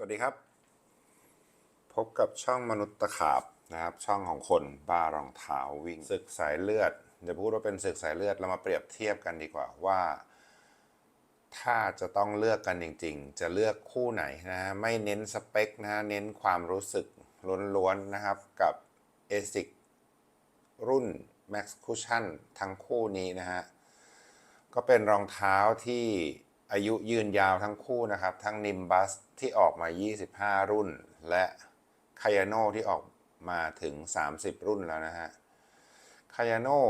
สวัสดีครับ พบกับช่องมนุษย์ตะขาบนะครับ ช่องของคนบ้ารองเท้าวิ่งศึกสายเลือดอย่าพูดว่าเป็นศึกสายเลือดเรามาเปรียบเทียบกันดีกว่าว่า ถ้าจะต้องเลือกกันจริง ๆ จะเลือกคู่ไหนนะฮะไม่เน้นสเปคนะฮะเน้นความรู้สึกล้วนๆนะครับกับ ASIC รุ่น Max Cushion ทั้งคู่นี้นะฮะก็เป็นรองเท้าที่ อายุยืนยาวทั้งคู่นะครับ ทั้ง Nimbus ที่ออกมา 25 รุ่น และ k a y a n o ที่ออกมาถึง 30 รุ่นแล้วนะฮะ k a y a n o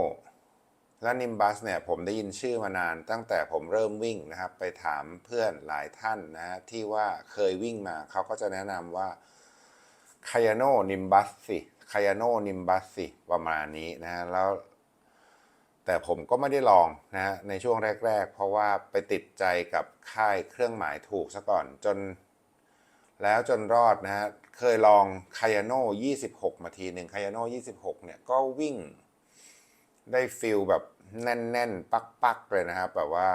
และ Nimbus เนี่ยผมได้ยินชื่อมานานตั้งแต่ผมเริ่มวิ่งนะครับ ไปถามเพื่อนหลายท่านนะฮะที่ว่าเคยวิ่งมาเขาก็จะแนะนำว่า k a y a n o Nimbus สิ k a y a n o Nimbus สิประมาณนี้นะฮะแล้ว แต่ผมก็ไม่ได้ลองนะฮะในช่วงแรก ๆ เพราะว่าไปติดใจกับค่ายเครื่องหมายถูกซะก่อนจน แล้วจนรอดนะฮะเคยลองคายาโน่26 มาทีหนึ่งคายาโน่26 เนี่ยก็วิ่งได้ฟิลแบบแน่นๆ ปักๆ เลยนะครับ แบบว่า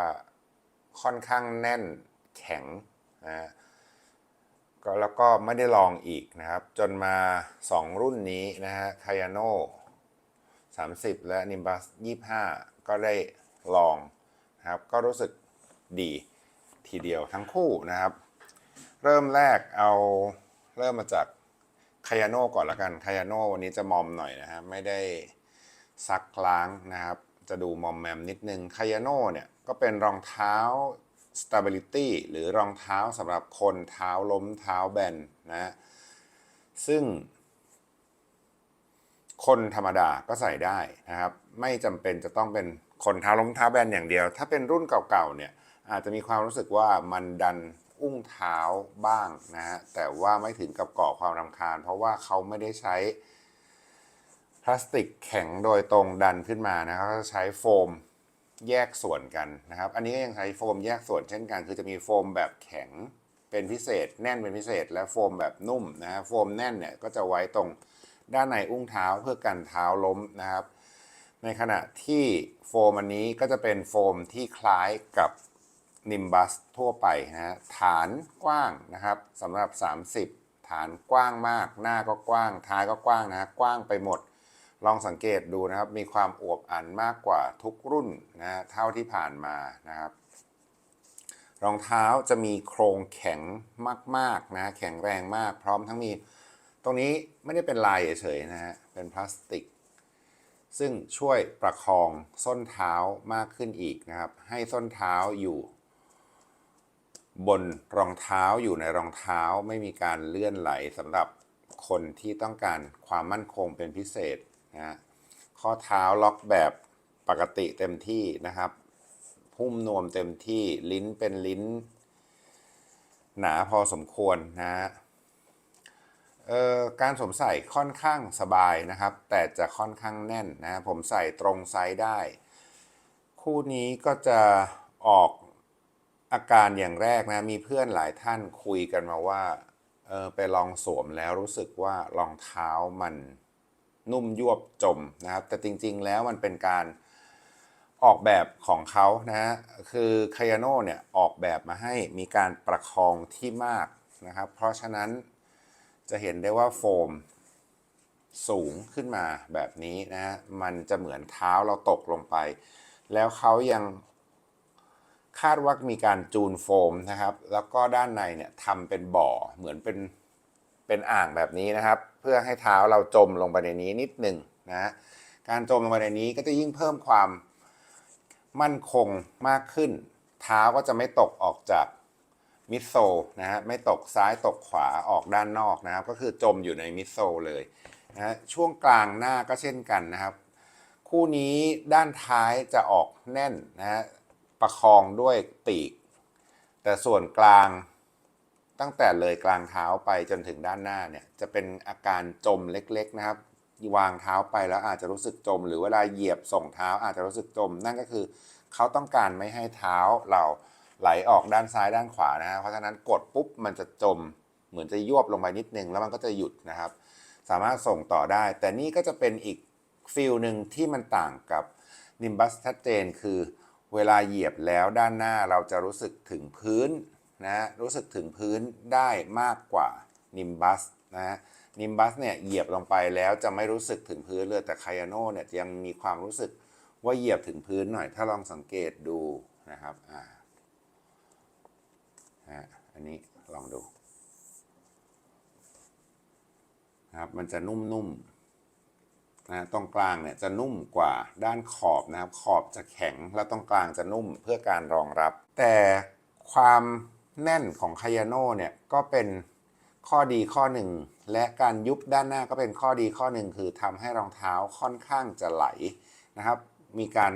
ค่อนข้างแน่นแข็งนะฮะก็แล้วก็ไม่ได้ลองอีกนะครับ จนมา 2 รุ่นนี้นะฮะคายาโน่ 30 และ Nimbus 25 ก็ได้ลองนะครับ ก็รู้สึกดีทีเดียวทั้งคู่นะครับ เริ่มแรกเอาเริ่มมาจากคายาโน่ก่อนละกันคายาโน่วันนี้จะมอมหน่อยนะครับ ไม่ได้ซักล้างนะครับ จะดูมอมแมมนิดนึงคายาโน่เนี่ยก็เป็นรองเท้า stability หรือรองเท้าสำหรับคนเท้าล้มเท้าแบนนะ ซึ่ง คนธรรมดาก็ใส่ได้นะครับ ไม่จำเป็นจะต้องเป็นคนเท้าล้มเท้าแบนอย่างเดียว ถ้าเป็นรุ่นเก่าๆเนี่ยอาจจะมีความรู้สึกว่ามันดันอุ้งเท้าบ้างนะฮะแต่ว่าไม่ถึงกับก่อความรำคาญ เพราะว่าเขาไม่ได้ใช้พลาสติกแข็งโดยตรงดันขึ้นมานะครับเขาใช้โฟมแยกส่วนกันนะครับ อันนี้ก็ยังใช้โฟมแยกส่วนเช่นกัน คือจะมีโฟมแบบแข็งเป็นพิเศษ แน่นเป็นพิเศษ และโฟมแบบนุ่มนะฮะโฟมแน่นเนี่ยก็จะไว้ตรง ด้านในอุ้งเท้าเพื่อกันเท้าล้มนะครับ ในขณะที่โฟมอันนี้ก็จะเป็นโฟมที่คล้ายกับนิมบัสทั่วไปนะฮะฐานกว้างนะครับสำหรับ 30 ฐานกว้างมาก หน้าก็กว้าง ท้ายก็กว้างนะฮะกว้างไปหมด ลองสังเกตดูนะครับ มีความอวบอันมากกว่าทุกรุ่นนะฮะเท่าที่ผ่านมานะครับ รองเท้าจะมีโครงแข็งมากๆนะแข็งแรงมาก พร้อมทั้งมี ตรงนี้ไม่ได้เป็นลายเฉยๆนะฮะ เป็นพลาสติก ซึ่งช่วยประคองส้นเท้ามากขึ้นอีกนะครับ ให้ส้นเท้าอยู่ บนรองเท้าอยู่ในรองเท้าไม่มีการเลื่อนไหลสำหรับคนที่ต้องการความมั่นคงเป็นพิเศษนะฮะ ข้อเท้าล็อกแบบปกติเต็มที่นะครับหุ้มนวมเต็มที่ลิ้นเป็นลิ้น หนาพอสมควรนะฮะ การสวมใส่ค่อนข้างสบายนะครับ แต่จะค่อนข้างแน่นนะผมใส่ตรงไซส์ได้ คู่นี้ก็จะออกอาการอย่างแรกนะ มีเพื่อนหลายท่านคุยกันมาว่าเออไปลองสวมแล้วรู้สึกว่ารองเท้ามันนุ่มยวบจมนะครับ แต่จริงๆแล้วมันเป็นการออกแบบของเขานะฮะคือคายาโน่เนี่ยออกแบบมาให้มีการประคองที่มากนะครับ เพราะฉะนั้น จะเห็นได้ว่าโฟมสูงขึ้นมาแบบนี้นะฮะ มันจะเหมือนเท้าเราตกลงไป แล้วเขายังคาดว่ามีการจูนโฟมนะครับ แล้วก็ด้านในเนี่ยทำเป็นบ่อเหมือนเป็นเป็นอ่างแบบนี้นะครับ เพื่อให้เท้าเราจมลงไปในนี้นิดหนึ่งนะฮะการจมลงไปในนี้ก็จะยิ่งเพิ่มความมั่นคงมากขึ้น เท้าก็จะไม่ตกออกจาก มิดโซนะฮะไม่ตกซ้ายตกขวาออกด้านนอกนะครับ ก็คือจมอยู่ในมิดโซเลยนะฮะช่วงกลางหน้าก็เช่นกันนะครับ คู่นี้ด้านท้ายจะออกแน่นนะฮะประคองด้วยปีก แต่ส่วนกลางตั้งแต่เลยกลางเท้าไปจนถึงด้านหน้าเนี่ยจะเป็นอาการจมเล็กๆนะครับ วางเท้าไปแล้วอาจจะรู้สึกจม หรือเวลาเหยียบส่งเท้าอาจจะรู้สึกจม นั่นก็คือเขาต้องการไม่ให้เท้าเรา ไหลออกด้านซ้ายด้านขวานะฮะเพราะฉะนั้นกดปุ๊บมันจะจมเหมือนจะยวบลงไปนิดนึงแล้วมันก็จะหยุดนะครับ สามารถส่งต่อได้ แต่นี่ก็จะเป็นอีกฟิลหนึ่งที่มันต่างกับนิมบัสชัดเจนคือเวลาเหยียบแล้วด้านหน้าเราจะรู้สึกถึงพื้นนะฮะรู้สึกถึงพื้นได้มากกว่านิมบัสนะฮะนิมบัสเนี่ยเหยียบลงไปแล้วจะไม่รู้สึกถึงพื้นเลยแต่คายาโน่เนี่ยยังมีความรู้สึกว่าเหยียบถึงพื้นหน่อย ถ้าลองสังเกตดูนะครับอ่า ฮะอันนี้ลองดูนะครับมันจะนุ่มๆนะตรงกลางเนี่ยจะนุ่มกว่าด้านขอบนะครับ ขอบจะแข็งแล้วตรงกลางจะนุ่มเพื่อการรองรับ แต่ความแน่นของคายาโน่เนี่ยก็เป็นข้อดีข้อหนึ่ง และการยุบด้านหน้าก็เป็นข้อดีข้อหนึ่งคือทำให้รองเท้าค่อนข้างจะไหลนะครับ มีการ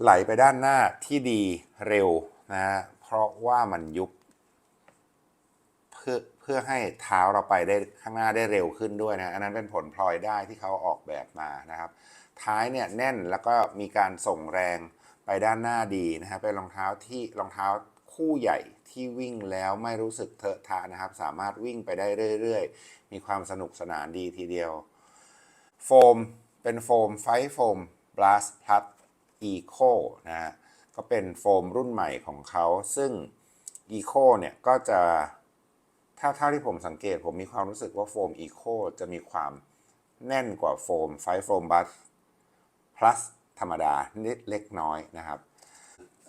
ไหลไปด้านหน้าที่ดีเร็วนะฮะ ราะว่ามันยุบ เพื่อเพื่อให้เท้าเราไปได้ข้างหน้าได้เร็วขึ้นด้วยนะอันนั้นเป็นผลพลอยได้ที่เขาออกแบบมานะครับ ท้ายเนี่ยแน่นแล้วก็มีการส่งแรงไปด้านหน้าดีนะครับเป็นรองเท้าที่รองเท้าคู่ใหญ่ที่วิ่งแล้วไม่รู้สึกเทอะทะนะครับ สามารถวิ่งไปได้เรื่อยๆ มีความสนุกสนานดีทีเดียว โฟมเป็นโฟมไฟโฟม Blast Plus Eco นะฮะ ก็เป็นโฟมรุ่นใหม่ของเขา ซึ่ง Eco เนี่ยก็จะถ้าเท่าที่ผมสังเกตผมมีความรู้สึกว่าโฟม Eco จะมีความแน่นกว่าโฟมไฟโฟมบัส plus ธรรมดานิดเล็กน้อยนะครับ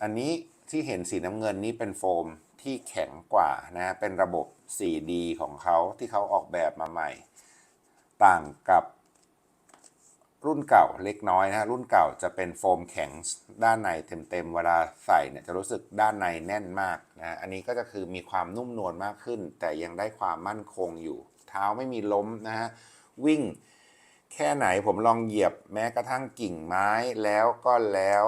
อันนี้ที่เห็นสีน้ำเงินนี้เป็นโฟมที่แข็งกว่านะเป็นระบบ 4D ของเขาที่เขาออกแบบมาใหม่ ต่างกับ รุ่นเก่าเล็กน้อยนะฮะรุ่นเก่าจะเป็นโฟมแข็งด้านในเต็มๆเวลาใส่เนี่ยจะรู้สึกด้านในแน่นมากนะฮะอันนี้ก็จะคือมีความนุ่มนวลมากขึ้น แต่ยังได้ความมั่นคงอยู่ เท้าไม่มีล้มนะฮะวิ่งแค่ไหนผมลองเหยียบแม้กระทั่งกิ่งไม้แล้วก็แล้ว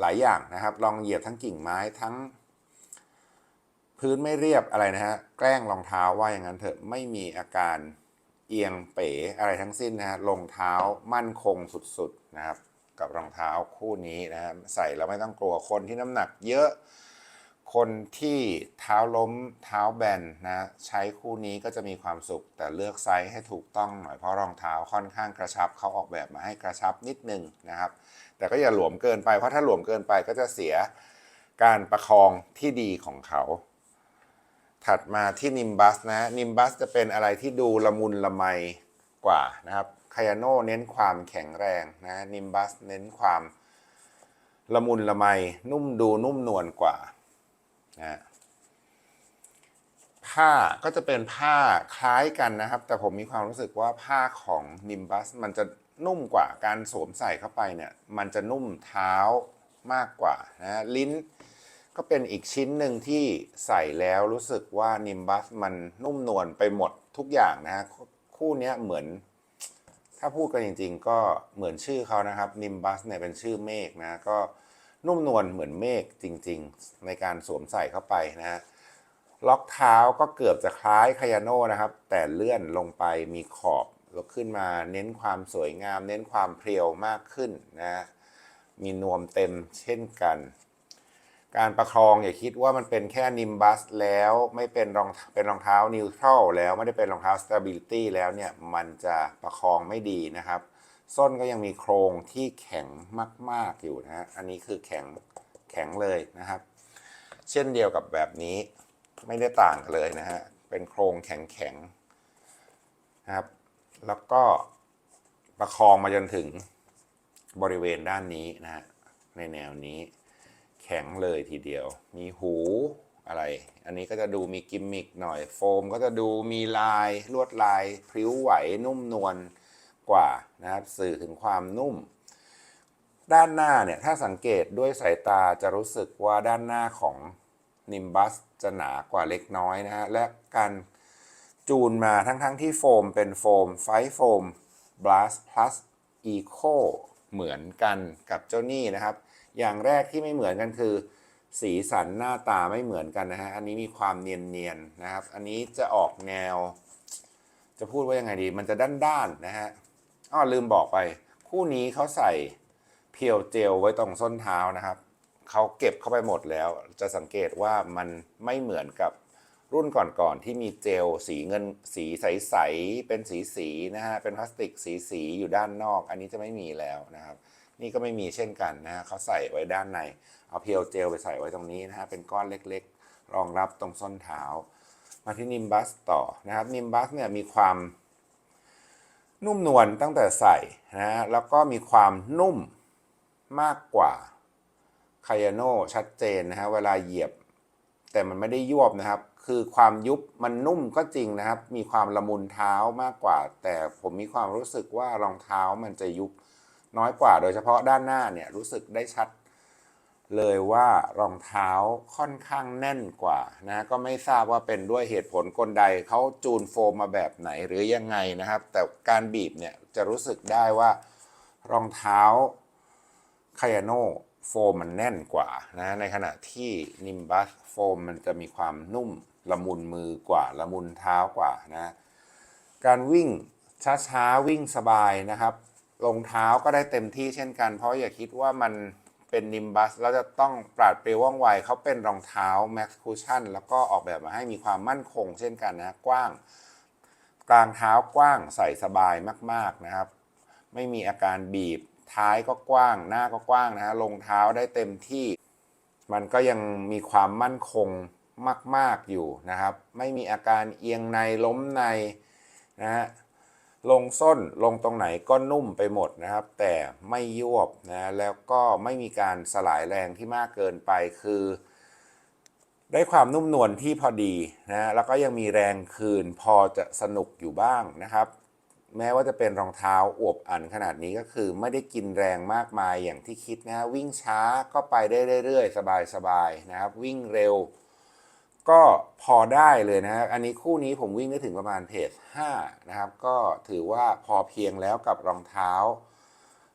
หลายอย่างนะครับ ลองเหยียบทั้งกิ่งไม้ทั้ง พื้นไม่เรียบอะไรนะฮะแกล้งรองเท้าว่าอย่างนั้นเถอะไม่มีอาการ เอียงเป๋อะไรทั้งสิ้นนะฮะรองเท้ามั่นคงสุดๆนะครับ กับรองเท้าคู่นี้นะฮะใส่แล้วไม่ต้องกลัวคนที่น้ำหนักเยอะ คนที่เท้าล้มเท้าแบนนะใช้คู่นี้ก็จะมีความสุข แต่เลือกไซส์ให้ถูกต้องหน่อยเพราะรองเท้าค่อนข้างกระชับเขาออกแบบมาให้กระชับนิดนึงนะครับ แต่ก็อย่าหลวมเกินไปเพราะถ้าหลวมเกินไปก็จะเสียการประคองที่ดีของเขา ถัดมาที่นิมบัสนะนิมบัสจะเป็นอะไรที่ดูละมุนละไมกว่านะครับคายาโนเน้นความแข็งแรงนะนิมบัสเน้นความละมุนละไมนุ่มดูนุ่มนวลกว่านะผ้าก็จะเป็นผ้าคล้ายกันนะครับ แต่ผมมีความรู้สึกว่าผ้าของนิมบัสมันจะนุ่มกว่าการสวมใส่เข้าไปเนี่ย มันจะนุ่มเท้ามากกว่านะลิ้น ก็เป็นอีกชิ้นหนึ่งที่ใส่แล้วรู้สึกว่านิมบัสมันนุ่มนวลไปหมดทุกอย่างนะฮะคู่นี้เหมือน ถ้าพูดกันจริง ๆ ก็เหมือนชื่อเขานะครับนิมบัสเนี่ยเป็นชื่อเมฆนะ ก็นุ่มนวลเหมือนเมฆจริง ๆ ในการสวมใส่เข้าไปนะฮะล็อกเท้าก็เกือบจะคล้ายคายาโน่นะครับ แต่เลื่อนลงไปมีขอบแล้วขึ้นมาเน้นความสวยงาม เน้นความเพรียวมากขึ้นนะฮะมีนวมเต็มเช่นกัน การประคองอย่าคิดว่ามันเป็นแค่นิมบัสแล้วไม่เป็นรองเป็นรองเท้านิวทรัลแล้วไม่ได้เป็นรองเท้า stability แล้วเนี่ยมันจะประคองไม่ดีนะครับ ส้นก็ยังมีโครงที่แข็งมาก ๆ อยู่นะฮะอันนี้คือแข็งแข็งเลยนะครับ เช่นเดียวกับแบบนี้ไม่ได้ต่างกันเลยนะฮะเป็นโครงแข็งๆนะครับ แล้วก็ประคองมาจนถึงบริเวณด้านนี้นะฮะในแนวนี้ แข็งเลยทีเดียว มีหูอะไร อันนี้ก็จะดูมีกิมมิกหน่อย โฟมก็จะดูมีลายลวดลายพริ้วไหวนุ่มนวลกว่านะครับ สื่อถึงความนุ่ม ด้านหน้าเนี่ย ถ้าสังเกตด้วยสายตาจะรู้สึกว่าด้านหน้าของนิมบัสจะหนากว่าเล็กน้อยนะฮะ และการจูนมาทั้งๆทที่โฟมเป็นโฟมไฟโฟม Blast Plus Eco เหมือนกันกับเจ้านี่นะครับ อย่างแรกที่ไม่เหมือนกันคือ สีสันหน้าตาไม่เหมือนกันนะฮะ อันนี้มีความเนียนๆนะครับ อันนี้จะออกแนว จะพูดว่ายังไงดี มันจะด้านๆนะฮะอ้อลืมบอกไป คู่นี้เขาใส่เพียวเจลไว้ตรงส้นเท้านะครับเขาเก็บเข้าไปหมดแล้ว จะสังเกตว่ามันไม่เหมือนกับรุ่นก่อนๆที่มีเจลสีเงินสีใสๆเป็นสีๆนะฮะเป็นพลาสติกสีๆอยู่ด้านนอก อันนี้จะไม่มีแล้วนะครับ นี่ก็ไม่มีเช่นกันนะฮะเขาใส่ไว้ด้านใน เอาเพียวเจลไปใส่ไว้ตรงนี้นะฮะเป็นก้อนเล็กๆ รองรับตรงส้นเท้า มาที่นิมบัสต่อนะครับนิมบัสเนี่ยมีความนุ่มนวลตั้งแต่ใส่นะฮะแล้วก็มีความนุ่มมากกว่าคายาโนชัดเจนนะฮะเวลาเหยียบ แต่มันไม่ได้ยวบนะครับ คือความยุบมันนุ่มก็จริงนะครับ มีความละมุนเท้ามากกว่า แต่ผมมีความรู้สึกว่ารองเท้ามันจะยุบ น้อยกว่า โดยเฉพาะด้านหน้าเนี่ยรู้สึกได้ชัดเลยว่ารองเท้าค่อนข้างแน่นกว่านะก็ไม่ทราบว่าเป็นด้วยเหตุผลกลใดเขาจูนโฟมมาแบบไหนหรือยังไงนะครับ แต่การบีบเนี่ยจะรู้สึกได้ว่ารองเท้าคายาโนโฟมมันแน่นกว่านะในขณะที่นิมบัสโฟมมันจะมีความนุ่มละมุนมือกว่าละมุนเท้ากว่านะการวิ่งช้าๆวิ่งสบายนะครับ รองเท้าก็ได้เต็มที่เช่นกัน เพราะอย่าคิดว่ามันเป็นนิมบัสแล้วจะต้องปราดเปรียวว่องไวเขาเป็นรองเท้า Max Cushion แล้วก็ออกแบบมาให้มีความมั่นคงเช่นกันนะกว้าง กลางเท้ากว้างใส่สบายมากๆนะครับ ไม่มีอาการบีบท้ายก็กว้าง หน้าก็กว้างนะฮะลงเท้าได้เต็มที่ มันก็ยังมีความมั่นคงมาก ๆอยู่นะครับ ไม่มีอาการเอียงในล้มในนะฮะ ลงส้นลงตรงไหนก็นุ่มไปหมดนะครับ แต่ไม่ยวบนะแล้วก็ไม่มีการสลายแรงที่มากเกินไปคือ ได้ความนุ่มนวลที่พอดีนะแล้วก็ยังมีแรงคืนพอจะสนุกอยู่บ้างนะครับ แม้ว่าจะเป็นรองเท้าอวบอันขนาดนี้ก็คือไม่ได้กินแรงมากมายอย่างที่คิดนะฮะวิ่งช้าก็ไปได้เรื่อยๆ สบายๆนะครับ วิ่งเร็ว ก็พอได้เลยนะอันนี้คู่นี้ผมวิ่งได้ถึงประมาณเพจ5นะครับ ก็ถือว่าพอเพียงแล้วกับรองเท้า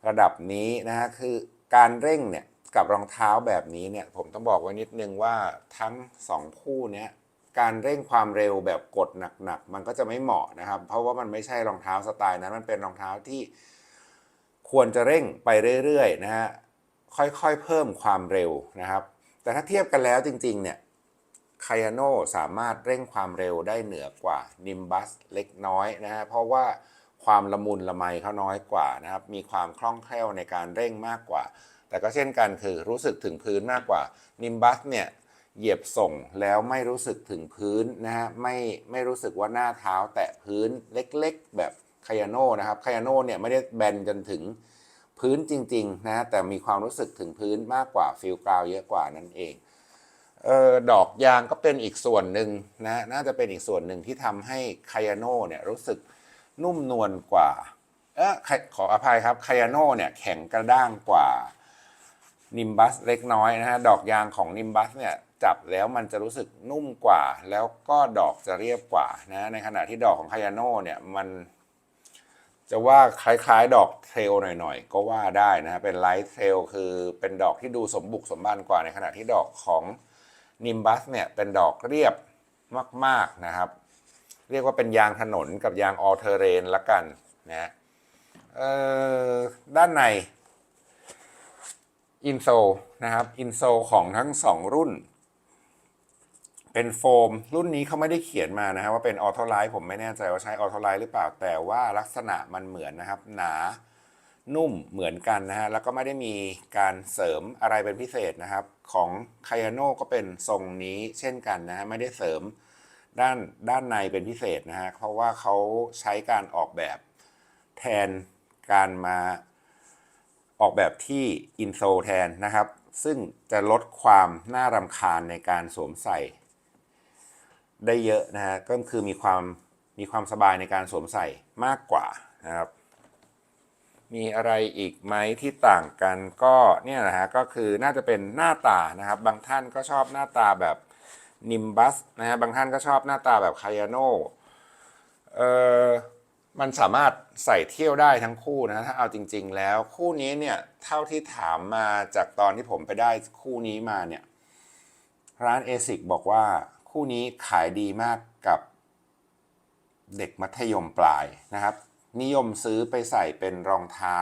ระดับนี้นะฮะคือการเร่งเนี่ยกับรองเท้าแบบนี้เนี่ยผมต้องบอกไว้นิดนึงว่าทั้ง 2 คู่เนี้ยการเร่งความเร็วแบบกดหนักๆ มันก็จะไม่เหมาะนะครับ เพราะว่ามันไม่ใช่รองเท้าสไตล์นั้น มันเป็นรองเท้าที่ควรจะเร่งไปเรื่อยๆนะฮะค่อยๆเพิ่มความเร็วนะครับ แต่ถ้าเทียบกันแล้วจริงๆเนี่ย คายาโนสามารถเร่งความเร็วได้เหนือกว่านิมบัสเล็กน้อยนะฮะเพราะว่าความละมุนละไมเขาน้อยกว่านะครับ มีความคล่องแคล่วในการเร่งมากกว่า แต่ก็เช่นกันคือรู้สึกถึงพื้นมากกว่า นิมบัสเนี่ยเหยียบส่งแล้วไม่รู้สึกถึงพื้นนะฮะไม่ไม่รู้สึกว่าหน้าเท้าแตะพื้นเล็กๆ แบบคายาโนนะครับคายาโนเนี่ยไม่ได้แบนจนถึงพื้นจริงๆนะฮะแต่มีความรู้สึกถึงพื้นมากกว่าฟิลกราวเยอะกว่านั่นเอง ออดอกยางก็เป็นอีกส่วนหนึ่งนะน่าจะเป็นอีกส่วนหนึ่งที่ทำให้คายาโน่เนี่ยรู้สึกนุ่มนวลกว่าเออขออภัยครับคายาโน่เนี่ยแข็งกระด้างกว่านิมบัสเล็กน้อยนะฮะดอกยางของนิมบัสเนี่ยจับแล้วมันจะรู้สึกนุ่มกว่า แล้วก็ดอกจะเรียบกว่านะในขณะที่ดอกของคายาโน่เนี่ยมันจะว่าคล้ายๆ ดอกเทรลหน่อยๆ ก็ว่าได้นะเป็นไลท์เทรลคือเป็นดอกที่ดูสมบุกสมบันกว่าในขณะที่ดอกของ นิมบัสเนี่ยเป็นดอกเรียบมาก ๆนะครับ เรียกว่าเป็นยางถนนกับยางออเทเรนละกันนะเอ่อด้านในอินโซนะครับอินโซของทั้งสองรุ่น เป็นโฟม รุ่นนี้เขาไม่ได้เขียนมานะครับว่าเป็นออโตไลท์ผมไม่แน่ใจว่าใช้ออโตไลท์หรือเปล่าแต่ว่าลักษณะมันเหมือนนะครับ หนา นุ่มเหมือนกันนะฮะ แล้วก็ไม่ได้มีการเสริมอะไรเป็นพิเศษนะครับ ของคายาโนก็เป็นทรงนี้เช่นกันนะฮะ ไม่ได้เสริมด้านด้านในเป็นพิเศษนะฮะ เพราะว่าเขาใช้การออกแบบแทนการมาออกแบบที่อินโซแทนนะครับ ซึ่งจะลดความน่ารำคาญในการสวมใส่ ได้เยอะนะฮะ ก็คือมีความมีความสบายในการสวมใส่มากกว่านะครับ มีอะไรอีกไหมที่ต่างกันก็เนี่ยนะฮะก็คือน่าจะเป็นหน้าตานะครับ บางท่านก็ชอบหน้าตาแบบนิมบัสนะฮะบางท่านก็ชอบหน้าตาแบบคายาโนเออมันสามารถใส่เที่ยวได้ทั้งคู่นะถ้าเอาจริง ๆ แล้วคู่นี้เนี่ยเท่าที่ถามมาจากตอนที่ผมไปได้คู่นี้มาเนี่ยร้านเอซิกบอกว่าคู่นี้ขายดีมากกับเด็กมัธยมปลายนะครับ นิยมซื้อไปใส่เป็นรองเท้า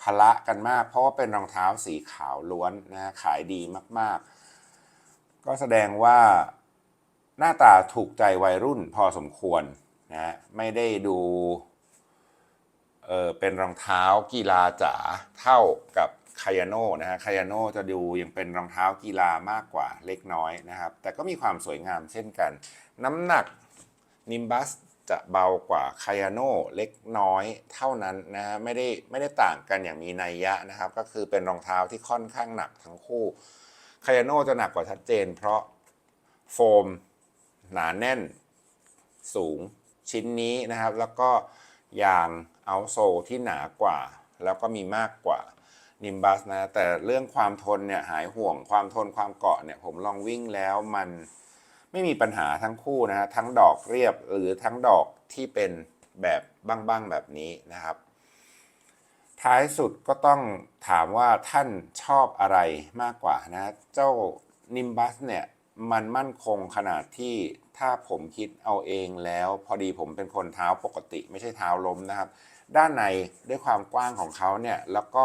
พละกันมาก เพราะว่าเป็นรองเท้าสีขาวล้วนนะขายดีมากๆ ก็แสดงว่าหน้าตาถูกใจวัยรุ่นพอสมควรนะไม่ได้ดูเออเป็นรองเท้ากีฬาจ๋าเท่ากับคายาโน่นะฮะคายาโน่จะดูยังเป็นรองเท้ากีฬามากกว่าเล็กน้อยนะครับ แต่ก็มีความสวยงามเช่นกัน น้ำหนักนิมบัส จะเบากว่าคายาโนเล็กน้อยเท่านั้นนะฮะไม่ได้ไม่ได้ต่างกันอย่างมีนัยยะนะครับ ก็คือเป็นรองเท้าที่ค่อนข้างหนักทั้งคู่คายาโนจะหนักกว่าชัดเจน เพราะโฟมหนาแน่นสูงชิ้นนี้นะครับ แล้วก็ยางเอาโซที่หนากว่า แล้วก็มีมากกว่านิมบัสนะแต่เรื่องความทนเนี่ยหายห่วงความทนความเกาะเนี่ยผมลองวิ่งแล้วมัน ไม่มีปัญหาทั้งคู่นะฮะทั้งดอกเรียบหรือทั้งดอกที่เป็นแบบบ้างๆแบบนี้นะครับ ท้ายสุดก็ต้องถามว่าท่านชอบอะไรมากกว่านะ เจ้านิมบัสเนี่ยมันมั่นคงขนาดที่ถ้าผมคิดเอาเองแล้ว พอดีผมเป็นคนเท้าปกติ ไม่ใช่เท้าล้มนะครับ ด้านในด้วยความกว้างของเขาเนี่ยแล้วก็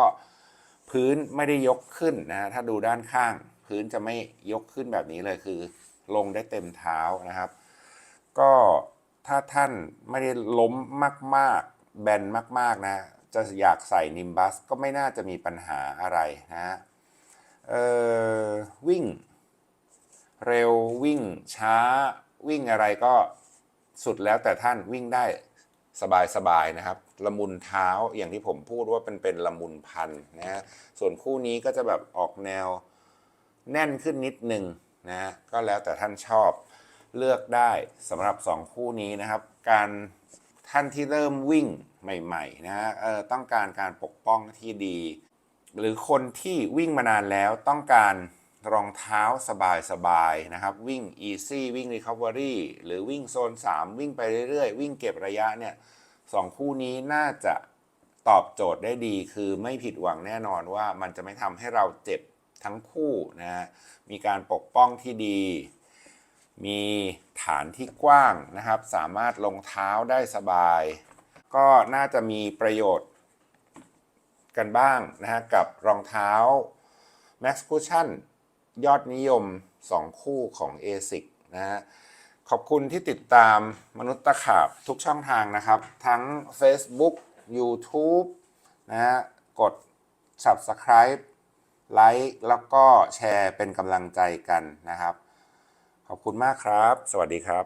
พื้นไม่ได้ยกขึ้นนะฮะถ้าดูด้านข้าง พื้นจะไม่ยกขึ้นแบบนี้เลยคือ ลงได้เต็มเท้านะครับ ก็ถ้าท่านไม่ได้ล้มมากๆ แบนมากๆนะ จะอยากใส่นิมบัสก็ไม่น่าจะมีปัญหาอะไรนะฮะเออวิ่ง เร็ววิ่งช้าวิ่งอะไรก็สุดแล้วแต่ท่านวิ่งได้สบายๆนะครับละมุนเท้าอย่างที่ผมพูดว่าเป็นเป็นละมุนพันนะฮะส่วนคู่นี้ก็จะแบบออกแนวแน่นขึ้นนิดนึง นะฮะก็แล้วแต่ท่านชอบเลือกได้สำหรับ 2 คู่นี้นะครับ การท่านที่เริ่มวิ่งใหม่ๆนะฮะต้องการการปกป้องที่ดี หรือคนที่วิ่งมานานแล้วต้องการรองเท้าสบายๆนะครับ วิ่ง easy วิ่ง recovery หรือวิ่งโซน 3 วิ่งไปเรื่อยๆ วิ่งเก็บระยะเนี่ยสองคู่นี้น่าจะตอบโจทย์ได้ดีคือไม่ผิดหวังแน่นอนว่ามันจะไม่ทำให้เราเจ็บ ทั้งคู่นะฮะมีการปกป้องที่ดี มีฐานที่กว้างนะครับ สามารถลงเท้าได้สบาย ก็น่าจะมีประโยชน์กันบ้างนะฮะกับรองเท้า Max Cushion ยอดนิยม 2 คู่ของ ASIC นะฮะขอบคุณที่ติดตามมนุษย์ตะขาบทุกช่องทางนะครับ ทั้ง Facebook YouTube นะฮะกด Subscribe ไลค์แล้วก็แชร์เป็นกำลังใจกันนะครับ ขอบคุณมากครับ สวัสดีครับ